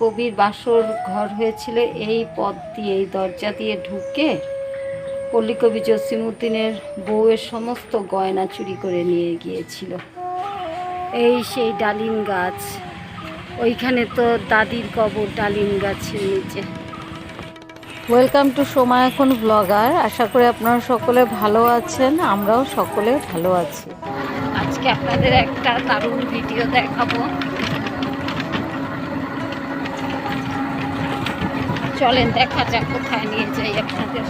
কবির বাসর ঘর হয়েছিল এই পথ দিয়ে এই দরজা দিয়ে ঢুকে পল্লীকবি জসিমুদ্দিনের বউয়ের সমস্ত গয়না চুরি করে নিয়ে গিয়েছিল। এই সেই ডালিম গাছ ওইখানে তো দাদির কবর ডালিম গাছের নিচে। ওয়েলকাম টু সময় এখন ব্লগার আশা করি আপনারা সকলে ভালো আছেন আমরাও সকলে ভালো আছি। আজকে আপনাদের একটা দারুণ ভিডিও দেখাবো। চলেন, দেখা যাক কোথায় নিয়ে যাই আপনাদের।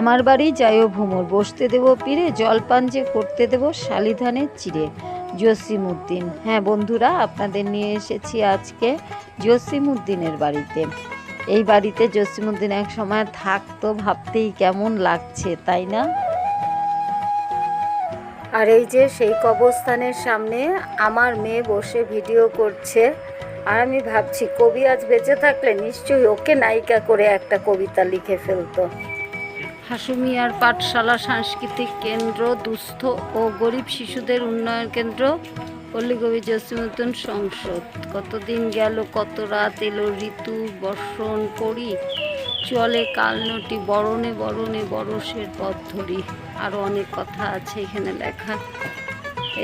আমার বাড়ি যাইও ভ্রমর, বসতে দেব পীরে, জলপান যে করতে দেবো শালিধানের চিড়ে জসিমুদ্দিন হ্যাঁ বন্ধুরা, আপনাদের নিয়ে এসেছি আজকে জসিমুদ্দিনের বাড়িতে। এই বাড়িতে জসিমুদ্দিন এক সময় থাকতো, ভাবতেই কেমন লাগছে, তাই না? আর এই যে সেই কবরস্থানের সামনে আমার মেয়ে বসে ভিডিও করছে। আর আমি ভাবছি, কবি আজ বেঁচে থাকলে নিশ্চয়ই ওকে নায়িকা করে একটা কবিতা লিখে ফেলতো। হাসুমিয়ার পাঠশালা সাংস্কৃতিক কেন্দ্র দুস্থ ও গরিব শিশুদের উন্নয়ন কেন্দ্র পল্লীকবি জসিমুদ্দিন সংসদ। কতদিন গেল, কত রাত এলো, ঋতু বর্ষণ করি, চলে কালনটি বরণে বরণে বরসের পথ ধরি। আরও অনেক কথা আছে এখানে লেখা,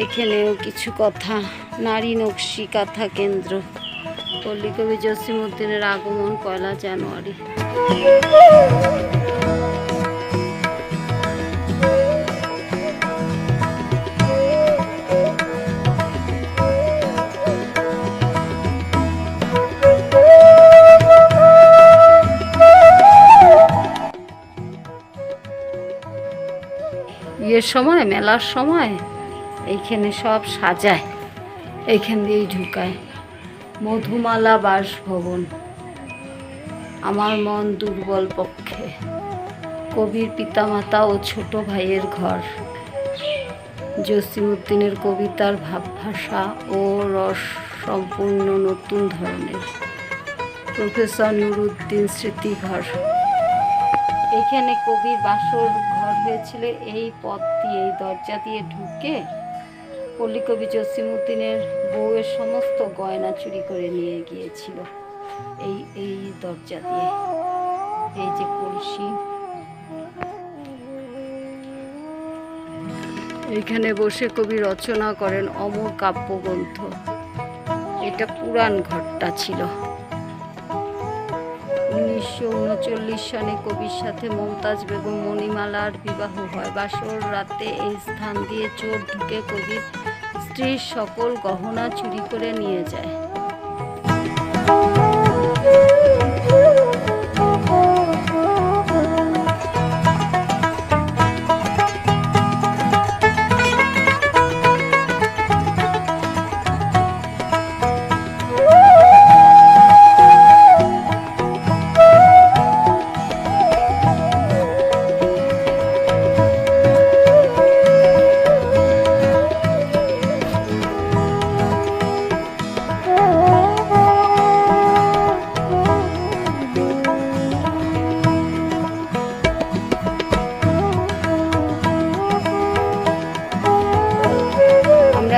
এখানেও কিছু কথা। নারী নকশি, কাথা কেন্দ্র। পল্লীকবি জসিমুদ্দিনের আগমন পয়লা জানুয়ারি। ইয়ের সময়, মেলার সময় এইখানে সব সাজায়, এইখান দিয়েই ঢুকায়। মধুমালা বাসভবন। আমার মন দুর্বল পক্ষে। কবির পিতামাতা ও ছোট ভাইয়ের ঘর। জসিমুদ্দিনের কবিতার ভাবভাষা ও রস সম্পূর্ণ নতুন ধরনের। প্রফেসর নুরুদ্দিন স্মৃতিঘর। এখানে কবির বাসর ঘর হয়েছিল, এই পথ দিয়ে এই দরজা দিয়ে ঢুকে পল্লীকবি জসিমুদ্দিনের বউয়ের সমস্ত গয়না চুরি করে নিয়ে গিয়েছিল। এই এই দরজা দিয়ে। এই যে কলসি। এইখানে বসে কবি রচনা করেন অমর কাব্যগ্রন্থ। এটা পুরাণ ঘরটা ছিল। উনিশশো উনচল্লিশ সালে কবির সাথে মমতাজ বেগম মণিমালার বিবাহ হয়। বাসর রাতে এই স্থান দিয়ে চোর ঢুকে কবির স্ত্রীর সকল গহনা চুরি করে নিয়ে যায়।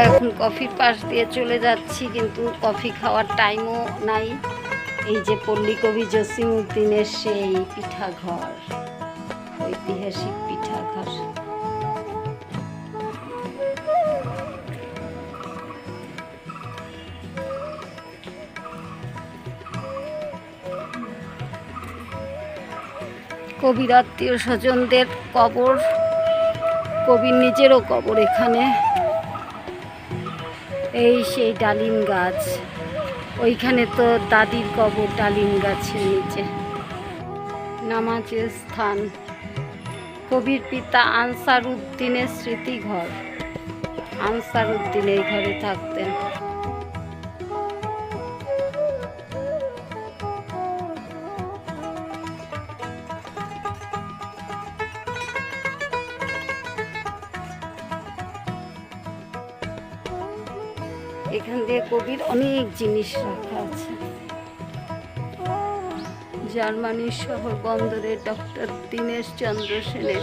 এখন কফির পাশ দিয়ে চলে যাচ্ছি, কিন্তু কফি খাওয়ার টাইমও নাই। এই যে পল্লী কবি জসিমউদ্দিনের সেই পিঠাঘর, ঐতিহাসিক পিঠাঘর। কবির আত্মীয় স্বজনদের কবর, কবির নিজেরও কবর এখানে। এই সেই ডালিম গাছ। ওইখানে তো দাদির কবর ডালিম গাছের নিচে। নামাজের স্থান। কবির পিতা আনসার উদ্দিনের স্মৃতিঘর। আনসার উদ্দিন এই ঘরে থাকতেন। এখান দিয়ে কবির অনেক জিনিস রাখা আছে। জার্মানির শহর বন্দরে ডক্টর দীনেশ চন্দ্র সেনের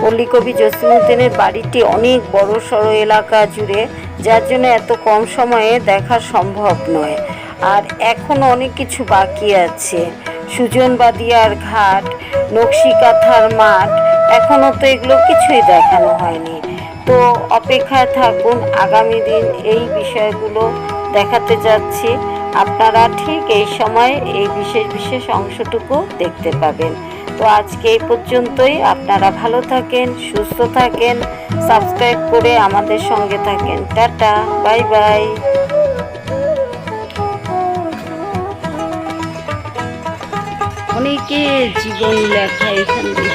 পল্লীকবি জসিমুদ্দিনের বাড়িটি অনেক বড় সড়ো এলাকা জুড়ে, যার জন্য এত কম সময়ে দেখা সম্ভব নয়। আর এখনও অনেক কিছু বাকি আছে। সুজনবাদিয়ার ঘাট, নকশিকাথার মাঠ এখনও তো এগুলো কিছুই দেখানো হয়নি। তো অপেক্ষায় থাকুন, আগামী দিন এই বিষয়গুলো দেখাতে যাচ্ছি। আপনারা ঠিক এই সময় এই বিশেষ বিশেষ অংশটুকু দেখতে পাবেন। তো আজকে এই পর্যন্তই। আপনারা ভালো থাকেন, সুস্থ থাকেন, সাবস্ক্রাইব করে আমাদের সঙ্গে থাকেন। Tata, bye bye. অনেকে জীবন লেখা এখানে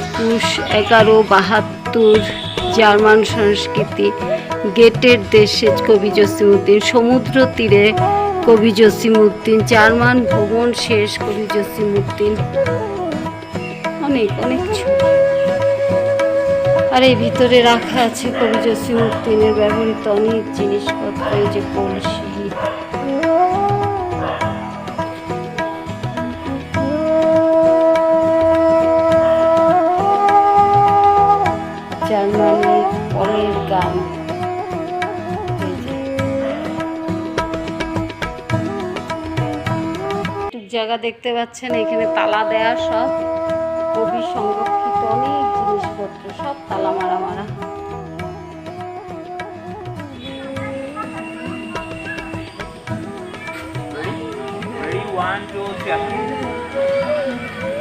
একুশ, এগারো, বাহাত্তর জার্মান সংস্কৃতি, গেটের দেশে কবি জসিমুদ্দিন সমুদ্র তীরে কবি জসিমুদ্দিন জার্মান ভ্রমণ শেষ কবি জসিমুদ্দিন অনেক অনেক আর এই ভিতরে রাখা আছে কবি জসিমুদ্দিনের ব্যবহৃত অনেক জিনিসপত্র, এই যে কলসি জায়গা দেখতে পাচ্ছেন এখানে তালা দেয়া সব। কবি সংরক্ষিত অনেক জিনিসপত্র সব তালা মারা মারা One, two, three.